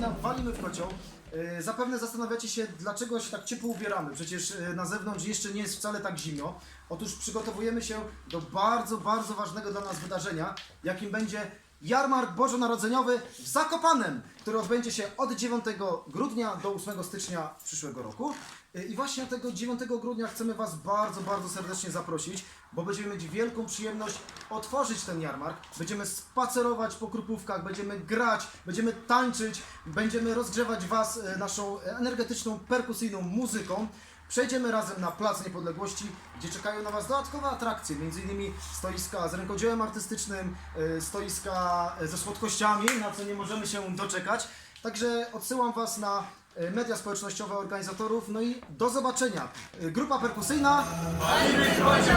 postacią. E, Zapewne zastanawiacie się, dlaczego się tak ciepło ubieramy. Przecież e, na zewnątrz jeszcze nie jest wcale tak zimno. Otóż przygotowujemy się do bardzo, bardzo ważnego dla nas wydarzenia, jakim będzie jarmark bożonarodzeniowy w Zakopanem, który odbędzie się od 9 grudnia do 8 stycznia przyszłego roku. I właśnie tego 9 grudnia chcemy Was bardzo, bardzo serdecznie zaprosić, bo będziemy mieć wielką przyjemność otworzyć ten jarmark. Będziemy spacerować po krupówkach, będziemy grać, będziemy tańczyć, będziemy rozgrzewać Was e, naszą energetyczną, perkusyjną muzyką. Przejdziemy razem na Plac Niepodległości, gdzie czekają na Was dodatkowe atrakcje, m.in. stoiska z rękodziełem artystycznym, e, stoiska e, ze słodkościami, na co nie możemy się doczekać. Także odsyłam Was na e, media społecznościowe organizatorów, no i do zobaczenia. Grupa perkusyjna Wojciech!